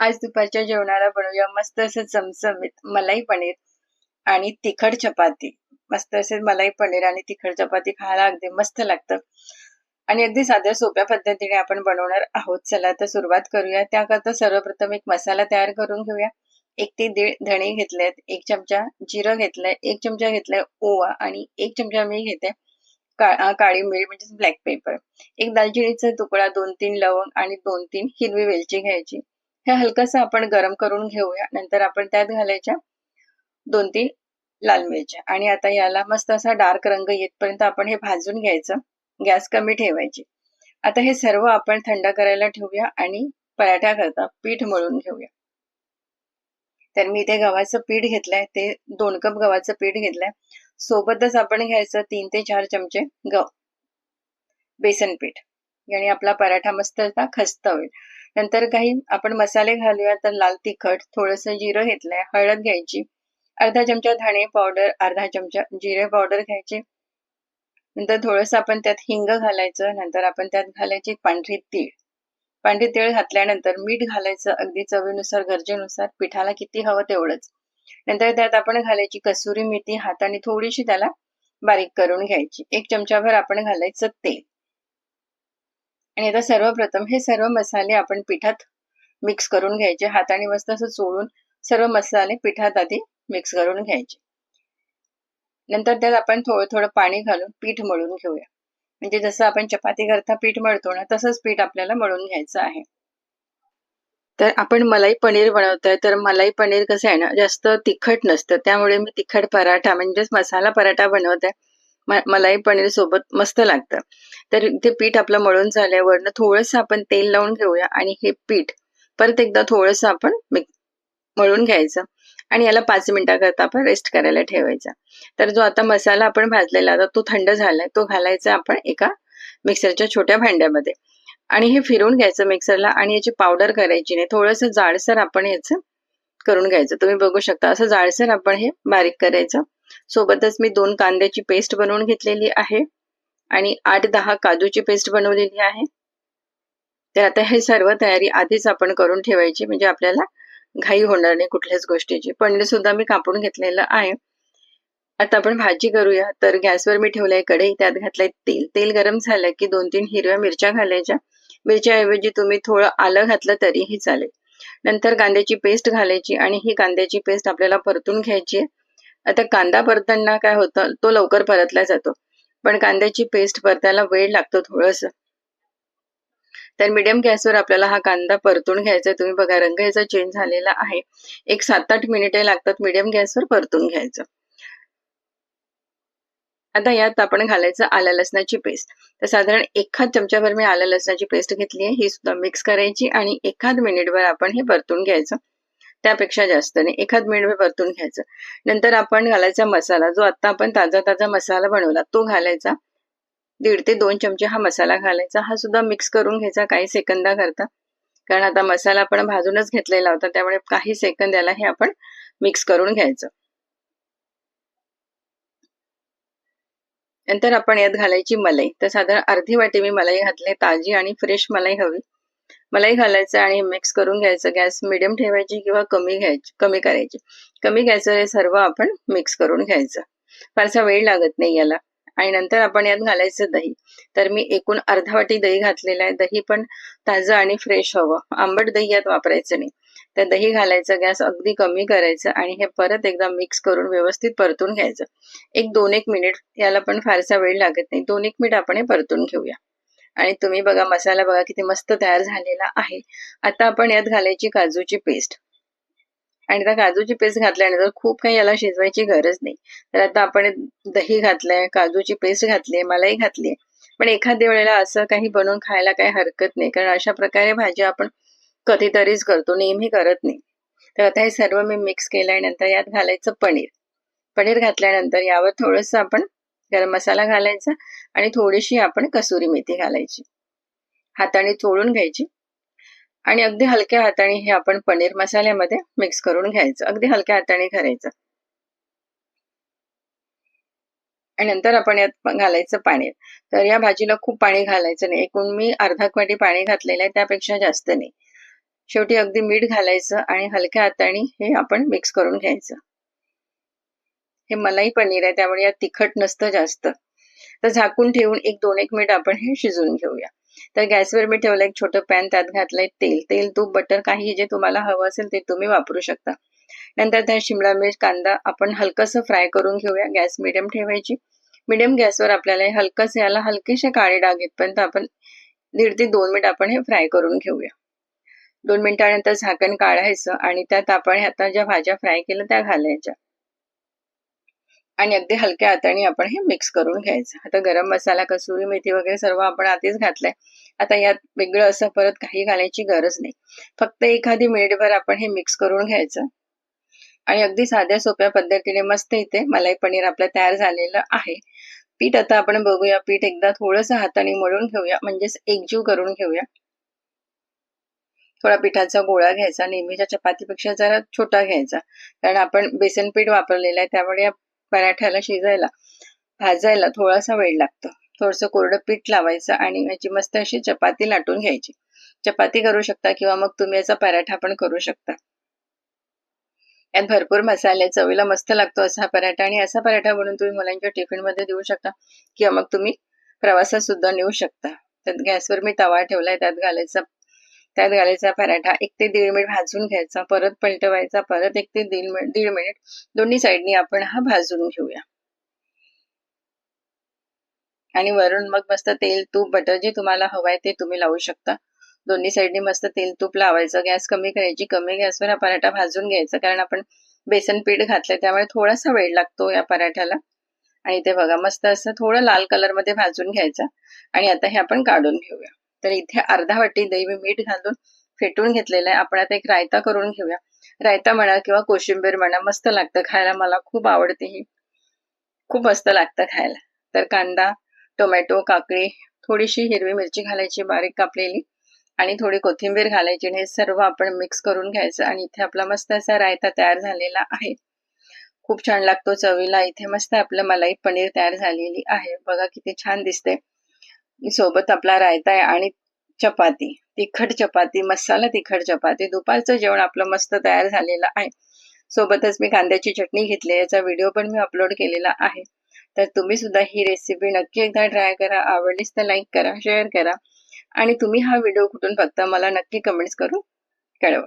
आज दुपारच्या जेवणाला बनवूया मस्त असं चमचमीत मलाई पनीर आणि तिखट चपाती. मस्त असे मलाई पनीर आणि तिखट चपाती खायला अगदी मस्त लागतं. आणि अगदी साध्या सोप्या पद्धतीने आपण बनवणार आहोत. चला तर सुरुवात करूया. त्याकरता सर्वप्रथम एक मसाला तयार करून घेऊया. एक ते दीड धणे घेतलेत एक चमचा जिरं घेतलंय एक चमचा घेतलाय ओवा आणि एक चमचा मी घेते का, काळी मिरी म्हणजे ब्लॅक पेपर एक दालचिनीचा तुकडा दोन तीन लवंग आणि दोन तीन हिरवी वेलची घ्यायची. हे हलकस आपण गरम करून घेऊया. नंतर आपण त्यात घालायच्या दोन तीन लाल मिरच्या. आणि आता याला मस्त असा डार्क रंग येतपर्यंत आपण हे भाजून घ्यायचं. गॅस कमी ठेवायची. आता हे सर्व आपण थंड करायला ठेवूया आणि पराठ्या करता पीठ मळून घेऊया. तर मी इथे गव्हाचं पीठ घेतलंय. ते दोन कप गव्हाचं पीठ घेतलंय. सोबतच आपण घ्यायचं तीन ते चार चमचे गव बेसन पीठ. याने आपला पराठा मस्त खस्त होईल. नंतर काही आपण मसाले घालूया तर लाल तिखट थोडस जिरं घेतलंय हळद घ्यायची. अर्धा चमचा धणे पावडर अर्धा चमचा जिरे पावडर घ्यायची. नंतर थोडस आपण त्यात हिंग घालायचं नंतर आपण त्यात घालायची पांढरी तीळ. पांढरी तीळ घातल्यानंतर मीठ घालायचं अगदी चवीनुसार गरजेनुसार पिठाला किती हवं तेवढंच. नंतर त्यात आपण घालायची कसुरी मेथी हाताने थोडीशी त्याला बारीक करून घ्यायची. एक चमचाभर आपण घालायचं तेल. आणि आता सर्वप्रथम हे सर्व मसाले आपण पिठात मिक्स करून घ्यायचे. हाताने मस्त असं चोळून सर्व मसाले पिठात आधी मिक्स करून घ्यायचे. नंतर त्यात आपण थोडं थोडं पाणी घालून पीठ मळून घेऊया. म्हणजे जसं आपण चपाती करता पीठ मळतो ना तसंच पीठ आपल्याला मळून घ्यायचं आहे. तर आपण मलाई पनीर बनवतोय. तर मलाई पनीर कसं आहे ना जास्त तिखट नसतं. त्यामुळे मी तिखट पराठा म्हणजेच मसाला पराठा बनवत आहे मलाई पनीर सोबत मस्त लागतं. तर ते पीठ आपलं मळून झाल्यावर थोडस आपण तेल लावून घेऊया आणि हे पीठ परत एकदा थोडस आपण मळून घ्यायचं आणि याला पाच मिनिटाकरता आपण रेस्ट करायला ठेवायचा. तर जो आता मसाला आपण भाजलेला आता तो थंड झालाय तो घालायचा आपण एका मिक्सरच्या छोट्या भांड्यामध्ये. आणि हे फिरवून घ्यायचं मिक्सरला आणि याची पावडर करायची नाही थोडस जाडसर आपण याचं करून घ्यायचं. तुम्ही बघू शकता असं जाडसर आपण हे बारीक करायचं. सोबतच मी दोन कांद्याची पेस्ट बनवून घेतलेली आहे. आणि आठ दहा काजूची पेस्ट बनवलेली आहे. तर आता हे सर्व तयारी आधीच आपण करून ठेवायची म्हणजे आपल्याला घाई होणार नाही कुठल्याच गोष्टीची. पनीर सुद्धा मी कापून घेतलेलं आहे. आता आपण भाजी करूया. तर गॅसवर मी ठेवलंय कढई त्यात घातलंय तेल. तेल गरम झालं की दोन तीन हिरव्या मिरच्या घालायच्या. मिरच्याऐवजी तुम्ही थोडं आलं घातलं तरीही चालेल. नंतर कांद्याची पेस्ट घालायची आणि ही कांद्याची पेस्ट आपल्याला परतून घ्यायची आता कांदा परताना काय होतं तो लवकर परतला जातो. पण कांद्याची पेस्ट परतायला वेळ लागतो थोडस. तर मीडियम गॅसवर आपल्याला हा कांदा परतून घ्यायचा तुम्ही बघा रंग याचा चेंज झालेला आहे. एक सात आठ मिनिटे लागतात मीडियम गॅसवर परतून घ्यायचं. आता यात आपण घालायचं आल्या लसणाची पेस्ट तर साधारण एखाद चमच्याभर मी आल्या लसणाची पेस्ट घेतली आहे. ही सुद्धा मिक्स करायची आणि एखाद मिनिटभर आपण हे परतून घ्यायचं. त्यापेक्षा जास्त नाही एखाद मिनिट परतून घ्यायचं. नंतर आपण घालायचा मसाला जो आता आपण ताजा ताजा मसाला बनवला तो घालायचा. दीड ते दोन चमचे हा मसाला घालायचा. हा सुद्धा मिक्स करून घ्यायचा काही सेकंदा करता. कारण आता मसाला आपण भाजूनच घेतलेला होता त्यामुळे काही सेकंद याला हे आपण मिक्स करून घ्यायचं. नंतर आपण यात घालायची मलाई. तर साधारण अर्धी वाटी मी मलाई घातली ताजी आणि फ्रेश मलाई हवी. मलाई घालायचं आणि मिक्स करून घ्यायचं. गॅस मिडियम ठेवायची किंवा कमी घ्यायची कमी करायची. कमी घ्यायचं हे सर्व आपण मिक्स करून घ्यायचं. फारसा वेळ लागत नाही याला. आणि नंतर आपण यात घालायचं दही. तर मी एकूण अर्धा वाटी दही घातलेलं आहे. दही पण ताजं आणि फ्रेश हवं. आंबट दही यात वापरायचं नाही. तर दही घालायचं गॅस अगदी कमी करायचं आणि हे परत एकदा मिक्स करून व्यवस्थित परतून घ्यायचं. एक दोन एक मिनिट याला पण फारसा वेळ लागत नाही. दोन एक मिनिट आपण हे परतून घेऊया. आणि तुम्ही बघा मसाला बघा किती मस्त तयार झालेला आहे. आता आपण यात घालायची काजूची पेस्ट. आणि त्या काजूची पेस्ट घातल्यानंतर खूप काही याला शिजवायची गरज नाही. तर आता आपण दही घातलंय काजूची पेस्ट घातली मलाई घातली पण एखाद्या वेळेला असं काही बनवून खायला काही हरकत नाही. कारण अशा प्रकारे भाजी आपण कधीतरीच करतो नेहमी करत नाही. तर आता हे सर्व मी मिक्स केल्यानंतर नंतर यात घालायचं पनीर. पनीर घातल्यानंतर यावर थोडस आपण गरम मसाला घालायचा आणि थोडीशी आपण कसुरी मेथी घालायची. हाताने चोळून घ्यायची आणि अगदी हलक्या हाताने हे आपण पनीर मसाल्यामध्ये मिक्स करून घ्यायचं. अगदी हलक्या हाताने करायचं आणि नंतर आपण यात घालायचं पाणी. तर या भाजीला खूप पाणी घालायचं नाही. एकूण मी अर्धा वाटी पाणी घातलेलं आहे त्यापेक्षा जास्त नाही. शेवटी अगदी मीठ घालायचं आणि हलक्या हाताने हे आपण मिक्स करून घ्यायचं. हे मलाई पनीर आहे त्यामुळे यात तिखट नसतं जास्त. तर झाकून ठेवून एक दोन एक मिनिट आपण हे शिजवून घेऊया. तर गॅसवर मी ठेवलं एक छोटं पॅन त्यात घातलंय तेल. तेल तूप बटर काही जे तुम्हाला हवं असेल ते तुम्ही वापरू शकता. नंतर त्या शिमला मिर्च कांदा आपण हलकंसं फ्राय करून घेऊया. गॅस मिडियम ठेवायची. मिडियम गॅसवर आपल्याला हलकस याला हलकेसे काळे डाग येतपर्यंत आपण दीड ते दोन मिनिट आपण हे फ्राय करून घेऊया. दोन मिनिटानंतर झाकण काढायचं आणि त्यात आपण आता ज्या भाज्या फ्राय केल्या त्या घालायच्या. आणि अगदी हलक्या हाताने आपण हे मिक्स करून घ्यायचं. आता गरम मसाला कसुरी मेथी वगैरे सर्व आपण आधीच घातलंय. आता यात वेगळं असं परत काही घालायची गरज नाही. फक्त एखादी मिनिटभर आपण हे मिक्स करून घ्यायचं. आणि अगदी साध्या सोप्या पद्धतीने मस्त इथे मलाई पनीर आपलं तयार झालेलं आहे. पीठ आता आपण बघूया. पीठ एकदा थोडस हाताने मळून घेऊया. म्हणजेच एकजीव करून घेऊया. थोडा पिठाचा गोळा घ्यायचा. नेहमीच्या चपातीपेक्षा जरा छोटा घ्यायचा. कारण आपण बेसन पीठ वापरलेलं आहे. त्यामुळे या पराठ्याला शिजायला भाजायला थोडासा वेळ लागतो. थोडस कोरडं पीठ लावायचं आणि याची मस्त अशी चपाती लाटून घ्यायची. चपाती करू शकता किंवा मग तुम्ही याचा पराठा पण करू शकता. यात भरपूर मसाले चवीला मस्त लागतो असा हा पराठा आणि असा पराठा बनवून तुम्ही मुलांच्या टिफिनमध्ये देऊ शकता किंवा मग तुम्ही प्रवासात सुद्धा नेऊ शकता. त्यात गॅसवर मी तवा ठेवलाय त्यात घालायचा त्यात घालायचा पराठा एक ते दीड मिनिट भाजून घ्यायचा परत पलटवायचा परत एक ते दीड मिनिट दीड मिनिट. दोन्ही साईडनी आपण हा भाजून घेऊया. आणि वरून मग मस्त तेल तूप बटर जे तुम्हाला हवंय ते तुम्ही लावू शकता. दोन्ही साईडनी मस्त तेल तूप लावायचं. गॅस कमी करायची. कमी गॅसवर हा पराठा भाजून घ्यायचा कारण आपण बेसन पीठ घातलंय त्यामुळे थोडासा वेळ लागतो या पराठ्याला. आणि ते बघा मस्त असं थोडं लाल कलरमध्ये भाजून घ्यायचं. आणि आता हे आपण काढून घेऊया. तर इथे अर्धा वाटी दही मी मीठ घालून फेटून घेतलेलं आहे. आपण आता एक रायता करून घेऊया. रायता म्हणा किंवा कोशिंबीर म्हणा मस्त लागतं खायला. मला खूप आवडते ही. खूप मस्त लागतं खायला. तर कांदा टोमॅटो काकडी थोडीशी हिरवी मिरची घालायची बारीक कापलेली आणि थोडी कोथिंबीर घालायची आणि हे सर्व आपण मिक्स करून घ्यायचं आणि इथे आपला मस्त असा रायता तयार झालेला आहे. खूप छान लागतो चवीला. इथे मस्त आपलं मलाई पनीर तयार झालेली आहे. बघा किती छान दिसते सोबत आपला रायता आहे आणि चपाती तिखट चपाती मसाला तिखट चपाती. दुपारचं जेवण आपलं मस्त तयार झालेलं आहे. सोबतच मी कांद्याची चटणी घेतली याचा व्हिडिओ पण मी अपलोड केलेला आहे. तर तुम्ही सुद्धा ही रेसिपी नक्की एकदा ट्राय करा. आवडलीच तर लाईक करा शेअर करा. आणि तुम्ही हा व्हिडिओ कुठून बघता मला नक्की कमेंट्स करून कळवा.